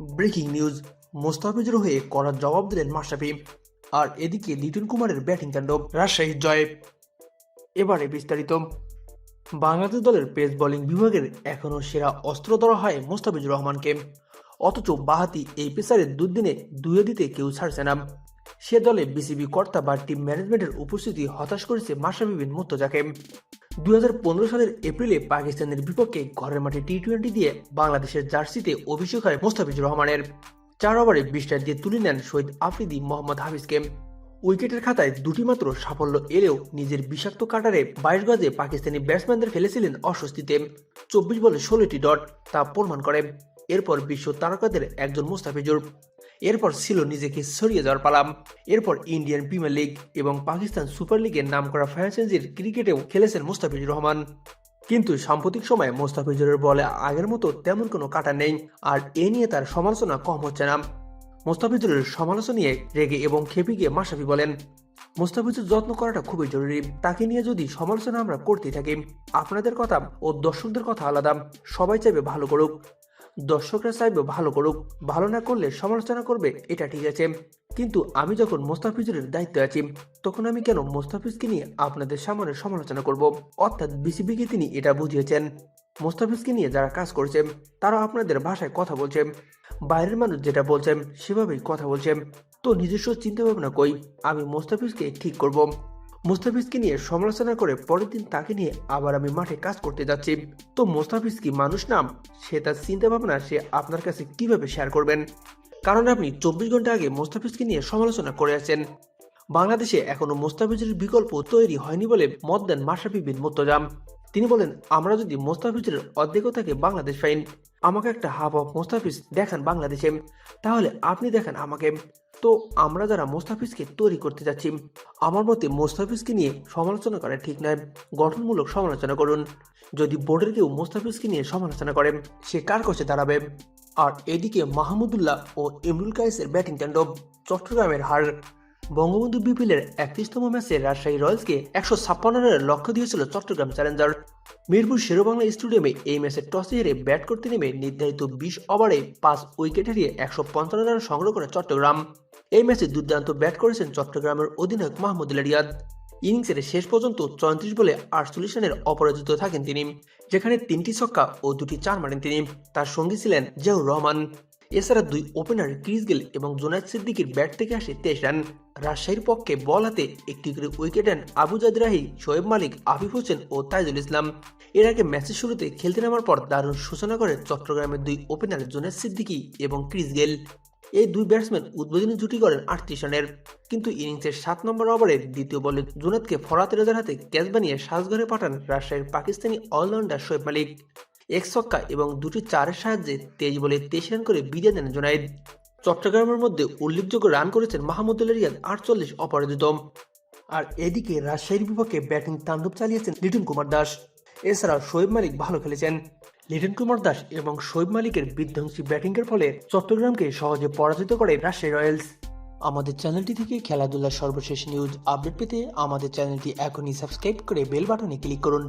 Breaking news, Mostafizur হয়ে করার জবাব দিলেন মাশরাফি আর এদিকে লিটন কুমারের ব্যাটিং তাণ্ডব রাজশাহীর জয়। এবারে বিস্তারিত। বাংলাদেশ দলের পেস বোলিং বিভাগের এখনও সেরা অস্ত্র ধরা হয় মোস্তাফিজুর রহমানকে। অথচ বাহাতি এই পেসারের দুদিনে দুয়ে দিতে কেউ ছাড়ছে না। সে দলে বিসিবি কর্তা বা টিম ম্যানেজমেন্টের উপস্থিতি হতাশ করেছে মাশরাফি বিন মুর্তজাকে। দুই সালের এপ্রিলে পাকিস্তানের বিপক্ষে ঘরের মাঠে টি টোয়েন্টি দিয়ে বাংলাদেশের জার্সিতে অভিষেক হয় মোস্তাফিজুর রহমানের। চার ওভারে বিশ রান দিয়ে তুলে নেন শহীদ আফ্রিদি মোহাম্মদ হাফিজকে। উইকেটের খাতায় দুটি মাত্র সাফল্য এলেও নিজের বিষাক্ত কাটারে বাইশ গজে পাকিস্তানি ব্যাটসম্যানদের ফেলেছিলেন অস্বস্তিতে। চব্বিশ বলে ষোলোটি ডট তা প্রমাণ করে। এরপর বিশ্ব তারকাদের একজন মুস্তাফিজুর। এরপর ছিল নিজেকে সরিয়ে যাওয়ার পালাম এরপর ইন্ডিয়ান প্রিমিয়ার লিগ এবং পাকিস্তান সুপার লিগের নাম করা ফ্র্যাঞ্চাইজির ক্রিকেটেও খেলেছেন মুস্তাফিজুর রহমান। কিন্তু সাম্প্রতিক সময়ে মোস্তাফিজুরের বলে আগের মতো তেমন কোনো কাটা নেই, আর এ নিয়ে তার সমালোচনা কম হচ্ছে না। মোস্তাফিজুরের সমালোচনা নিয়ে রেগে এবং খেপে গিয়ে মাশরাফি বলেন, মোস্তাফিজুর যত্ন করাটা খুবই জরুরি। তাকে নিয়ে যদি সমালোচনা আমরা করতেই থাকি, আপনাদের কথা ও দর্শকদের কথা আলাদা। সবাই চাইবে ভালো করুক। দর্শকরা চাইবে ভালো করুক, ভালো না করলে সমালোচনা করবে, এটা ঠিক আছে। কিন্তু আমি যখন মোস্তাফিজুরের দায়িত্বে আছি, তখন আমি কেন মোস্তাফিজকে নিয়ে আপনাদের সামনে সমালোচনা করব? অর্থাৎ বিসিবিকে তিনি এটা বুঝিয়েছেন। মোস্তাফিজকে নিয়ে যারা কাজ করছে, তারা আপনাদের ভাষায় কথা বলছে। বাইরের মানুষ যেটা বলছেন সেভাবেই কথা বলছে। তো নিজস্ব চিন্তা ভাবনা কই? আমি মোস্তাফিজকে ঠিক করব। মুস্তাফিজকে নিয়ে সমালোচনা করে পরের দিন তাকে নিয়ে আবার আমি মাঠে কাজ করতে যাচ্ছি। তো মোস্তাফিজ কি মানুষ নাম সে তার চিন্তা ভাবনা সে আপনার কাছে কীভাবে শেয়ার করবেন? কারণ আপনি চব্বিশ ঘণ্টা আগে মোস্তাফিজকে নিয়ে সমালোচনা করে আছেন। বাংলাদেশে এখনও মোস্তাফিজের বিকল্প তৈরি হয়নি বলে মত দেন মাশরাফি বিন মুর্তজাম তিনি বলেন, আমরা যদি মোস্তাফিজের অর্ধেকতাকে বাংলাদেশ ফাইন আমাকে একটা হাফ অফ মোস্তাফিজ দেখান বাংলাদেশে। তাহলে আপনি দেখান আমাকে। তো আমরা যারা মোস্তাফিজকে তৈরি করতে যাচ্ছি, আমার মতে মোস্তাফিজকে নিয়ে সমালোচনা করা ঠিক নয়। গঠনমূলক সমালোচনা করুন। যদি বোর্ডের কেউ মোস্তাফিজকে নিয়ে সমালোচনা করে, সে কার কাছে দাঁড়াবে? আর এদিকে মাহমুদুল্লাহ ও ইমরুল কায়েসের ব্যাটিং তাণ্ডব চট্টগ্রামের হার। বঙ্গবন্ধু বিপিএলের একত্রিশতম ম্যাচে রাজশাহী রয়্যালসকে একশো ছাপ্পান্ন রানের লক্ষ্য দিয়েছিল চট্টগ্রাম চ্যালেঞ্জার। মিরপুর শেরবাংলা স্টেডিয়ামে এই ম্যাচে টসে হেরে ব্যাট করতে নেমে নির্ধারিত বিশ ওভারে পাঁচ উইকেট হারিয়ে একশো পঞ্চান্ন রান সংগ্রহ করে চট্টগ্রাম। এই ম্যাচে দুর্দান্ত ব্যাট করেছেন চট্টগ্রামের অধিনায়ক মাহমুদুল্লাহ রিয়াদ ইনিংসের শেষ পর্যন্ত চৌত্রিশ বলে আটচল্লিশ রানের অপরাজিত থাকেন তিনি, যেখানে তিনটি ছক্কা ও দুটি চার মারেন তিনি। তার সঙ্গী ছিলেন জিয়াউর রহমান। এছাড়া দুই ওপেনার ক্রিস গেল এবং জোনায়দ সিদ্দিকির ব্যাট থেকে আসে তেইশ রান। রাজশাহীর পক্ষে বল হাতে একটি করে উইকেট নেন আবু জাদ রাহি, শোয়েব মালিক, আফিফ হোসেন ও তাইজুল ইসলাম। এর আগে ম্যাচের শুরুতে খেলতে নামার পর দারুণ সূচনা করে চট্টগ্রামের দুই ওপেনার জোনায়দ সিদ্দিকি এবং ক্রিস গেল। এই দুই ব্যাটসম্যান উদ্বোধনী জুটি করেন আটত্রিশ রানের। কিন্তু ইনিংসের সাত নম্বর ওভারে দ্বিতীয় বলে জুনাদকে ফরাত রেজার হাতে ক্যাচ বানিয়ে সাজঘরে পাঠান রাজশাহীর পাকিস্তানি অলরাউন্ডার শোয়েব মালিক। এক ছক্কা এবং দুটি চারের সাহায্যে তেইশ বলে তেইশ রান করে বিদায় দেন জুনাইদ চট্টগ্রামের মধ্যে উল্লেখযোগ্য রান করেছেন মাহমুদুল্লাহ রিয়াদ, আটচল্লিশ অপরাজিত। আর এদিকে রাজশাহীর বিপক্ষে ব্যাটিং তাণ্ডব চালিয়েছেন লিটন কুমার দাস। এছাড়া শোয়েব মালিক ভালো খেলেছেন। লিটন কুমার দাস এবং শৈব মালিকের বিধ্বংসী ব্যাটিংয়ের ফলে চট্টগ্রামকে সহজে পরাজিত করে রাজশাহী রয়্যালস। আমাদের চ্যানেলটি থেকে খেলাধুলার সর্বশেষ নিউজ আপডেট পেতে আমাদের চ্যানেলটি এখনই সাবস্ক্রাইব করে বেল বাটনে ক্লিক করুন।